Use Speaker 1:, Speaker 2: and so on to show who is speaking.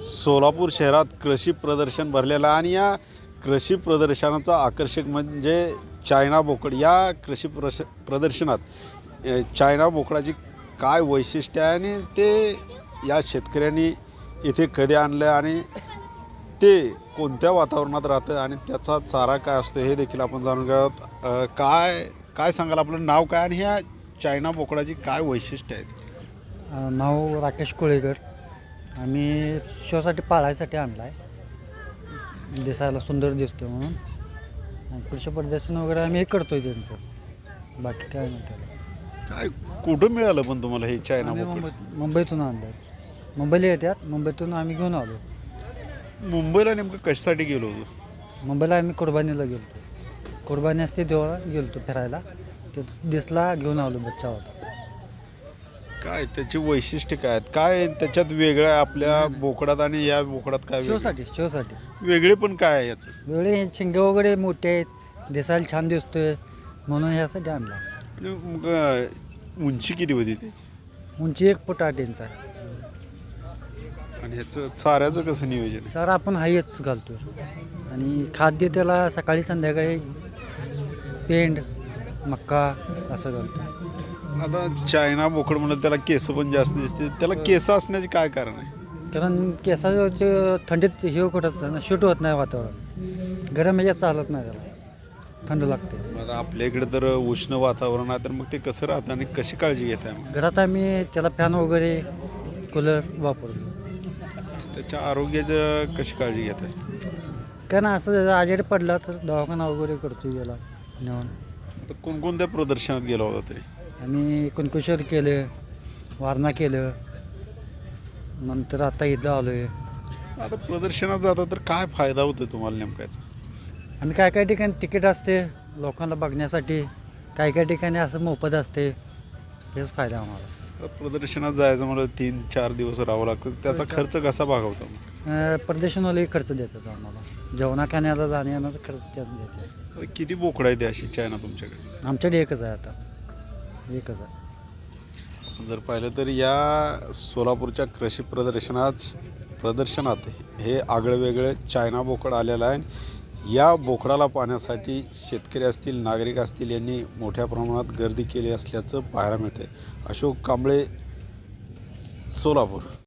Speaker 1: सोलापूर शहरात कृषी प्रदर्शन भरलेलं आहे आणि या कृषी प्रदर्शनाचं आकर्षक म्हणजे चायना बोकड. या कृषी प्रश प्रदर्शनात चायना बोकडाची काय वैशिष्ट्य आहे आणि ते या शेतकऱ्यांनी इथे कधी आणलं आणि ते कोणत्या वातावरणात राहतं आणि त्याचा चारा काय असतो हे देखील आपण जाणून घेऊयात. काय काय सांगाल आपलं नाव काय आणि ह्या चायना बोकडाची काय वैशिष्ट्य आहेत?
Speaker 2: नाव राकेश कोळेकर. आम्ही शोसाठी पाळायसाठी आणला आहे दिसायला सुंदर दिसतो म्हणून. आणि कृषी प्रदर्शन वगैरे आम्ही हे करतो आहे त्यांचं. बाकी काय त्याला.
Speaker 1: काय कुठं मिळालं पण तुम्हाला हे चायना
Speaker 2: आम्ही
Speaker 1: बोकड?
Speaker 2: मुंबईत मुंबईतून आणलं आहे मुंबईला येतात मुंबईतून आम्ही घेऊन आलो.
Speaker 1: मुंबईला नेमकं कशासाठी गेलो होतो?
Speaker 2: मुंबईला आम्ही कुर्बानीला गेलो कुर्बानी असते तेव्हा गेलो फिरायला. ते दिसला घेऊन आलो बच्चा होता.
Speaker 1: काय त्याची वैशिष्ट्य काय आहेत? काय त्याच्यात वेगळं आहे आपल्या बोकडात आणि या बोकडात काय वेगळं?
Speaker 2: शोसाठी शोसाठी.
Speaker 1: वेगळे पण काय आहे याचं?
Speaker 2: वेळे हे शिंगे वगैरे मोठे आहेत दिसायला छान दिसतोय म्हणून ह्यासाठी आणला.
Speaker 1: आणि मग अं, उंची किती होती ते?
Speaker 2: उंची एक फूट आठ इंच आहे.
Speaker 1: आणि ह्याचं चाऱ्याचं कसं नियोजन आहे?
Speaker 2: सर आपण हायच घालतो आणि खाद्य त्याला सकाळी संध्याकाळी पेंड मक्का असं घालतो
Speaker 1: आता चायना बोकड म्हणलं त्याला केस पण जास्त दिसते. त्याला केस असण्याचे काय कारण आहे?
Speaker 2: कारण केसाचं थंडीत हे करत नाही शूट होत नाही वातावरण. गरम ह्याच्यात चालत नाही त्याला. थंड लागते.
Speaker 1: मग आता आपल्या इकडे तर उष्ण वातावरण आहे तर मग ते कसं राहतं आणि कशी काळजी घेत आहे
Speaker 2: घरात आम्ही त्याला फॅन वगैरे कूलर वापरतो.
Speaker 1: त्याच्या आरोग्याचं कशी काळजी घेत आहे
Speaker 2: कारण असं आजारी पडला तर दवाखाना वगैरे करतो त्याला नेऊन.
Speaker 1: आता कोणकोणत्या प्रदर्शनात गेला होता तरी?
Speaker 2: आम्ही कुणकुशर केलं वारणा केलं. नंतर आता इथं आलो आहे
Speaker 1: आता प्रदर्शनात जाता तर काय फायदा होतो तुम्हाला नेमका याचा?
Speaker 2: आम्ही काय काय ठिकाणी तिकीट असते लोकांना बघण्यासाठी काय काय ठिकाणी असं मोफत असते हेच फायदा आम्हाला.
Speaker 1: आता प्रदर्शनात जायचं म्हणलं तीन चार दिवस राहावं लागतं. त्याचा खर्च कसा भागवता
Speaker 2: अं, खर्च देतात आम्हाला. जेवणा खाण्याचा जाण्या येण्याचा खर्च त्यात देते
Speaker 1: आता किती बोकडं आहेत अशी चायना तुमच्याकडे?
Speaker 2: आमच्याकडे एकच आहे आता. एक आहे.
Speaker 1: जर पाहिलं तर या सोलापूरच्या कृषी प्रदर्शनात प्रदर्शनात हे आगळंवेगळं चायना बोकड आलेलं आहे. या बोकडाला पाहण्यासाठी शेतकरी असतील नागरिक असतील यांनी मोठ्या प्रमाणात गर्दी केली असल्याचं पाहायला मिळतं अशोक कांबळे सोलापूर.